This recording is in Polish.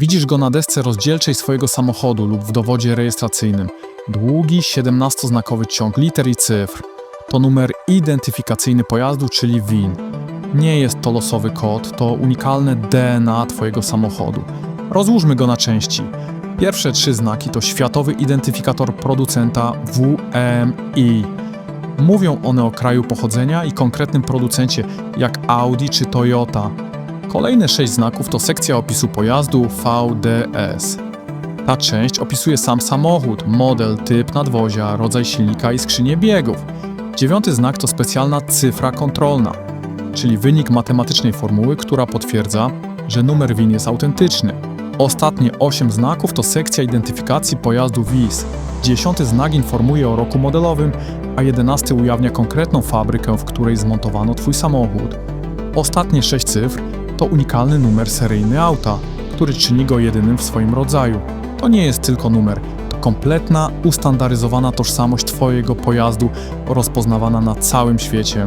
Widzisz go na desce rozdzielczej swojego samochodu lub w dowodzie rejestracyjnym. Długi, 17-znakowy ciąg liter i cyfr. To numer identyfikacyjny pojazdu, czyli VIN. Nie jest to losowy kod, to unikalne DNA Twojego samochodu. Rozłóżmy go na części. Pierwsze trzy znaki to światowy identyfikator producenta WMI. Mówią one o kraju pochodzenia i konkretnym producencie, jak Audi czy Toyota. Kolejne sześć znaków to sekcja opisu pojazdu VDS. Ta część opisuje sam samochód, model, typ nadwozia, rodzaj silnika i skrzynię biegów. Dziewiąty znak to specjalna cyfra kontrolna, czyli wynik matematycznej formuły, która potwierdza, że numer WIN jest autentyczny. Ostatnie 8 znaków to sekcja identyfikacji pojazdu WIS. Dziesiąty znak informuje o roku modelowym, a jedenasty ujawnia konkretną fabrykę, w której zmontowano Twój samochód. Ostatnie 6 cyfr to unikalny numer seryjny auta, który czyni go jedynym w swoim rodzaju. To nie jest tylko numer, to kompletna, ustandaryzowana tożsamość Twojego pojazdu rozpoznawana na całym świecie.